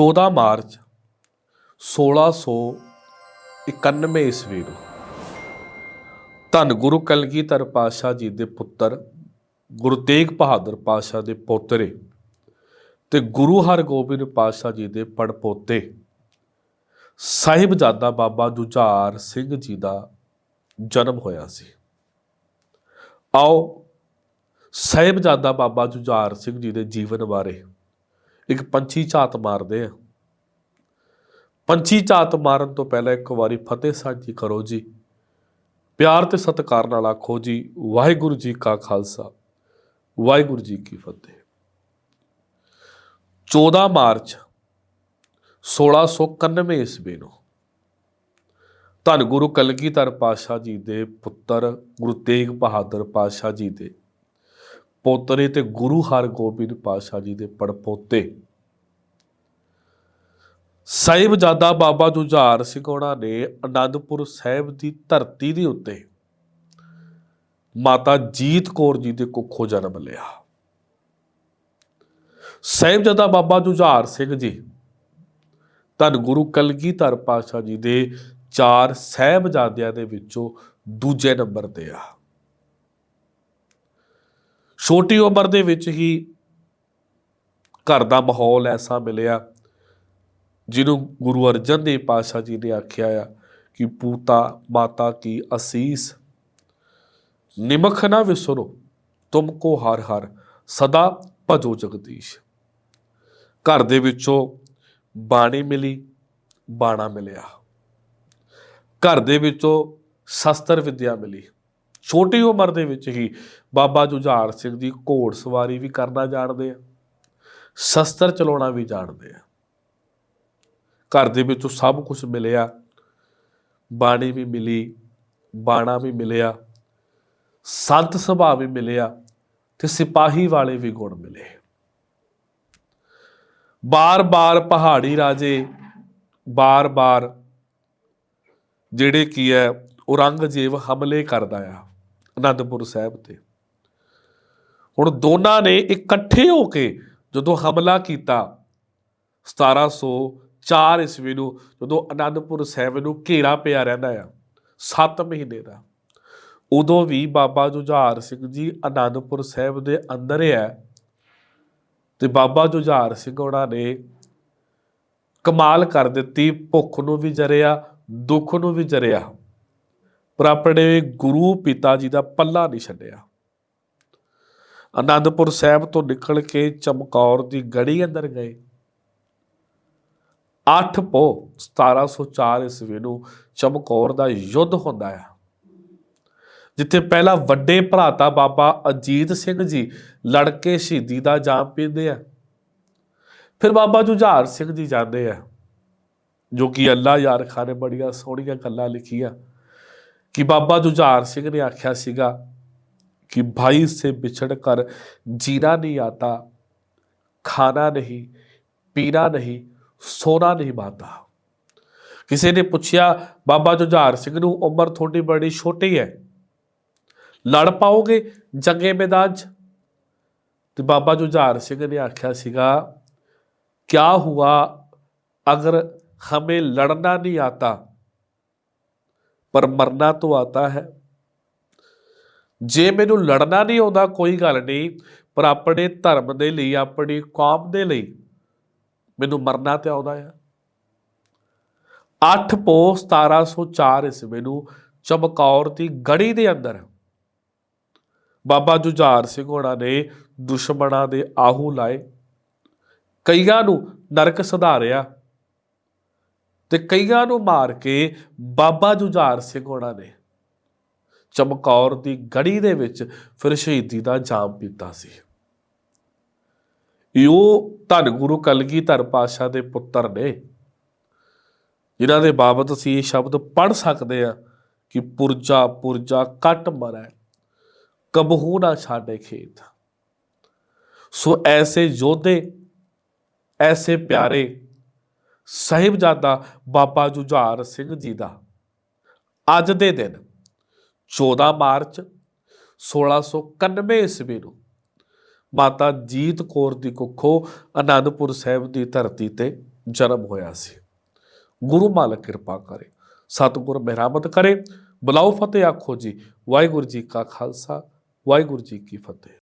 14 March 1691 ਈਸਵੀ ਨੂੰ ਧੰਨ ਗੁਰੂ ਕਲਗੀਧਰ ਪਾਤਸ਼ਾਹ ਜੀ ਦੇ ਪੁੱਤਰ ਗੁਰੂ ਤੇਗ ਬਹਾਦਰ ਪਾਤਸ਼ਾਹ ਦੇ ਪੋਤਰੇ ਤੇ ਗੁਰੂ ਹਰਗੋਬਿੰਦ ਪਾਤਸ਼ਾਹ ਜੀ ਦੇ ਪੜਪੋਤੇ ਸਾਹਿਬਜ਼ਾਦਾ ਬਾਬਾ ਜੁਝਾਰ ਸਿੰਘ ਜੀ ਦਾ ਜਨਮ ਹੋਇਆ ਸੀ। ਆਓ ਸਾਹਿਬਜ਼ਾਦਾ ਬਾਬਾ ਜੁਝਾਰ ਸਿੰਘ ਜੀ ਦੇ ਜੀਵਨ ਬਾਰੇ ਇੱਕ ਪੰਛੀ ਝਾਤ ਮਾਰਦੇ ਆ। ਪੰਛੀ ਝਾਤ ਮਾਰਨ ਤੋਂ ਪਹਿਲਾਂ ਇੱਕ ਵਾਰੀ ਫਤਿਹ ਸਾਂਝੀ ਕਰੋ ਜੀ। ਪਿਆਰ ਤੇ ਸਤਿਕਾਰ ਨਾਲ ਆਖੋ ਜੀ, ਵਾਹਿਗੁਰੂ ਜੀ ਕਾ ਖਾਲਸਾ, ਵਾਹਿਗੁਰੂ ਜੀ ਕੀ ਫਤਿਹ। 14 ਮਾਰਚ 1691 ਈਸਵੀ ਨੂੰ ਧੰਨ ਗੁਰੂ ਕਲਗੀਧਰ ਪਾਤਸ਼ਾਹ ਜੀ ਦੇ ਪੁੱਤਰ ਗੁਰੂ ਤੇਗ ਬਹਾਦਰ ਪਾਤਸ਼ਾਹ ਜੀ ਦੇ ਪੋਤਰੇ ਤੇ ਗੁਰੂ ਹਰਗੋਬਿੰਦ ਪਾਤਸ਼ਾਹ ਜੀ ਦੇ ਪੜਪੋਤੇ। ਸਾਹਿਬਜ਼ਾਦਾ ਬਾਬਾ ਜੁਝਾਰ ਸਿੰਘ ਉਹਨਾਂ ਨੇ ਅਨੰਦਪੁਰ ਸਾਹਿਬ ਦੀ ਧਰਤੀ ਦੇ ਉੱਤੇ ਮਾਤਾ ਜੀਤ ਕੌਰ ਜੀ ਦੇ ਕੁੱਖੋਂ ਜਨਮ ਲਿਆ। ਸਾਹਿਬਜ਼ਾਦਾ ਬਾਬਾ ਜੁਝਾਰ ਸਿੰਘ ਜੀ ਧੰਨ ਗੁਰੂ ਕਲਗੀਧਰ ਪਾਤਸ਼ਾਹ ਜੀ ਦੇ ਚਾਰ ਸਾਹਿਬਜ਼ਾਦਿਆਂ ਦੇ ਵਿੱਚੋਂ ਦੂਜੇ ਨੰਬਰ ਤੇ ਆ। ਛੋਟੀ ਉਮਰ ਦੇ ਵਿੱਚ ਹੀ ਘਰ ਦਾ ਮਾਹੌਲ ਐਸਾ ਮਿਲਿਆ ਜਿਹਨੂੰ ਗੁਰੂ ਅਰਜਨ ਦੇਵ ਪਾਤਸ਼ਾਹ ਜੀ ਨੇ ਆਖਿਆ ਆ ਕਿ ਪੂਤਾ ਮਾਤਾ ਕੀ ਅਸੀਸ। ਨਿਮਖ ਨਾ ਵਿਸਰੋ, ਤੁਮ ਕੋ ਹਰ ਹਰ, ਸਦਾ ਭਜੋ ਜਗਦੀਸ਼। ਘਰ ਦੇ ਵਿੱਚੋਂ ਬਾਣੀ ਮਿਲੀ, ਬਾਣਾ ਮਿਲਿਆ। ਘਰ ਦੇ ਵਿੱਚੋਂ ਸ਼ਸਤਰ ਵਿਦਿਆ ਮਿਲੀ। ਛੋਟੀ ਉਮਰ ਦੇ ਵਿੱਚ ਹੀ ਬਾਬਾ ਜੁਝਾਰ ਸਿੰਘ ਜੀ ਘੋੜ ਸਵਾਰੀ ਵੀ ਕਰਨਾ ਜਾਣਦੇ ਆ, ਸ਼ਸਤਰ ਚਲਾਉਣਾ ਵੀ ਜਾਣਦੇ ਆ। ਘਰ ਦੇ ਵਿੱਚੋਂ ਸਭ ਕੁਝ ਮਿਲਿਆ, ਬਾਣੀ ਵੀ ਮਿਲੀ, ਬਾਣਾ ਵੀ ਮਿਲਿਆ, ਸੰਤ ਸੁਭਾਅ ਵੀ ਮਿਲਿਆ ਤੇ ਸਿਪਾਹੀ ਵਾਲੇ ਵੀ ਗੁਣ ਮਿਲੇ। ਬਾਰ-ਬਾਰ ਪਹਾੜੀ ਰਾਜੇ, ਬਾਰ-ਬਾਰ ਜਿਹੜੇ ਕੀ ਹੈ, ਔਰੰਗਜ਼ੇਬ ਹਮਲੇ ਕਰਦਾ ਆ। ਅਨੰਦਪੁਰ ਸਾਹਿਬ ਤੇ। ਹੁਣ ਦੋਨਾਂ ਨੇ ਇਕੱਠੇ ਹੋ ਕੇ ਜਦੋਂ ਹਮਲਾ ਕੀਤਾ 1704 ਈਸਵੀ ਨੂੰ, ਜਦੋਂ ਅਨੰਦਪੁਰ ਸਾਹਿਬ ਨੂੰ ਘੇਰਾ ਪਿਆ ਰਹਿੰਦਾ ਆ 7 ਮਹੀਨੇ ਦਾ, ਉਦੋਂ ਵੀ ਬਾਬਾ ਜੁਝਾਰ ਸਿੰਘ ਜੀ ਅਨੰਦਪੁਰ ਸਾਹਿਬ ਦੇ ਅੰਦਰ ਹੈ ਤੇ ਬਾਬਾ ਜੁਝਾਰ ਸਿੰਘ ਉਹਨਾਂ ਨੇ ਕਮਾਲ ਕਰ ਦਿੱਤੀ, ਭੁੱਖ ਨੂੰ ਵੀ ਜਰਿਆ, ਦੁੱਖ ਨੂੰ ਵੀ ਜਰਿਆ। ਪਰ ਆਪਣੇ ਗੁਰੂ ਪਿਤਾ ਜੀ ਦਾ ਪੱਲਾ ਨਹੀਂ ਛੱਡਿਆ। ਅਨੰਦਪੁਰ ਸਾਹਿਬ ਤੋਂ ਨਿਕਲ ਕੇ ਚਮਕੌਰ ਦੀ ਗੜੀ ਅੰਦਰ ਗਏ। 8 ਪੋ 1704 ਈਸਵੀ ਨੂੰ ਚਮਕੌਰ ਦਾ ਯੁੱਧ ਹੁੰਦਾ ਹੈ ਜਿੱਥੇ ਪਹਿਲਾ ਵੱਡੇ ਭਰਾਤਾ ਬਾਬਾ ਅਜੀਤ ਸਿੰਘ ਜੀ ਲੜ ਕੇ ਸ਼ਹੀਦੀ ਦਾ ਜਾਮ ਪੀਂਦੇ ਆ, ਫਿਰ ਬਾਬਾ ਜੁਝਾਰ ਸਿੰਘ ਜੀ ਜਾਂਦੇ ਆ, ਜੋ ਕਿ ਅੱਲਾ ਯਾਰ ਖਾਨ ਨੇ ਬੜੀਆਂ ਸੋਹਣੀਆਂ ਗੱਲਾਂ ਲਿਖੀਆਂ। ਕਿ ਬਾਬਾ ਜੁਝਾਰ ਸਿੰਘ ਨੇ ਆਖਿਆ ਸੀਗਾ ਕਿ ਭਾਈ ਸੇ ਵਿਛੜ ਕਰ ਜੀਣਾ ਨਹੀਂ ਆਤਾ ਖਾਣਾ ਨਹੀਂ ਪੀਣਾ ਨਹੀਂ ਸੋਨਾ ਨਹੀਂ ਬਾਤਾ ਕਿਸੇ ਨੇ ਪੁੱਛਿਆ ਬਾਬਾ ਜੁਝਾਰ ਸਿੰਘ ਨੂੰ ਉਮਰ ਤੁਹਾਡੀ ਬੜੀ ਛੋਟੀ ਹੈ ਲੜ ਪਾਓਗੇ ਜੰਗੇ ਮੈਦਾਨ 'ਚ ਤੇ ਬਾਬਾ ਜੁਝਾਰ ਸਿੰਘ ਨੇ ਆਖਿਆ ਸੀਗਾ क्या हुआ अगर हमें लड़ना नहीं आता ਪਰ ਮਰਨਾ ਤਾਂ ਆਤਾ ਹੈ। ਜੇ ਮੈਨੂੰ ਲੜਨਾ ਨਹੀਂ ਆਉਂਦਾ, ਕੋਈ ਗੱਲ ਨਹੀਂ, ਪਰ ਆਪਣੇ ਧਰਮ ਦੇ ਲਈ, ਆਪਣੀ ਕੌਮ ਦੇ ਲਈ ਮੈਨੂੰ ਮਰਨਾ ਤੇ ਆਉਂਦਾ ਆ 8 ਪੋ 1704 ਈਸਵੀ ਨੂੰ ਚਮਕੌਰ ਦੀ ਗੜੀ ਦੇ ਅੰਦਰ ਬਾਬਾ ਜੁਝਾਰ ਸਿੰਘ ਹੋਣਾ ਨੇ ਦੁਸ਼ਮਣਾਂ ਦੇ ਆਹੂ ਲਾਏ। ਕਈਆਂ ਨੂੰ ਨਰਕ ਸੁਧਾਰਿਆ ਤੇ ਕਈਆਂ ਨੂੰ ਮਾਰ ਕੇ ਬਾਬਾ ਜੁਝਾਰ ਸਿੰਘ ਹੋਣਾ ਨੇ ਚਮਕੌਰ ਦੀ ਗੜੀ ਦੇ ਵਿੱਚ ਫਿਰ ਸ਼ਹੀਦੀ ਦਾ ਜਾਮ ਪੀਤਾ ਸੀ। ਇਹ ਧੰਨ ਗੁਰੂ ਕਲਗੀਧਰ ਪਾਤਸ਼ਾਹ ਦੇ ਪੁੱਤਰ ਨੇ, ਜਿਨ੍ਹਾਂ ਦੇ ਬਾਬਤ ਅਸੀਂ ਇਹ ਸ਼ਬਦ ਪੜ ਸਕਦੇ ਆ ਕਿ ਪੁਰਜਾ ਪੁਰਜਾ ਕੱਟ ਮਰੈ, ਕਬਹੂ ਨਾ ਛਾੜੇ ਖੇਤ। ਸੋ ਐਸੇ ਯੋਧੇ, ਐਸੇ ਪਿਆਰੇ ਸਾਹਿਬਜ਼ਾਦਾ ਬਾਬਾ ਜੁਝਾਰ ਸਿੰਘ ਜੀ ਦਾ। ਅੱਜ ਦੇ ਦਿਨ 14 ਮਾਰਚ 1691 ਈਸਵੀ ਨੂੰ ਮਾਤਾ ਜੀਤ ਕੌਰ ਦੀ ਕੁੱਖੋਂ ਅਨੰਦਪੁਰ ਸਾਹਿਬ ਦੀ ਧਰਤੀ ਤੇ ਜਨਮ ਹੋਇਆ ਸੀ। ਗੁਰੂ ਮਾਲਕ ਕਿਰਪਾ ਕਰੇ, ਸਤਿਗੁਰ ਮਿਹਰਮਤ ਕਰੇ। ਬੁਲਾਓ ਫਤਿਹ ਆਖੋ ਜੀ, ਵਾਹਿਗੁਰੂ ਜੀ ਕਾ ਖਾਲਸਾ, ਵਾਹਿਗੁਰੂ ਜੀ ਕੀ ਫਤਿਹ।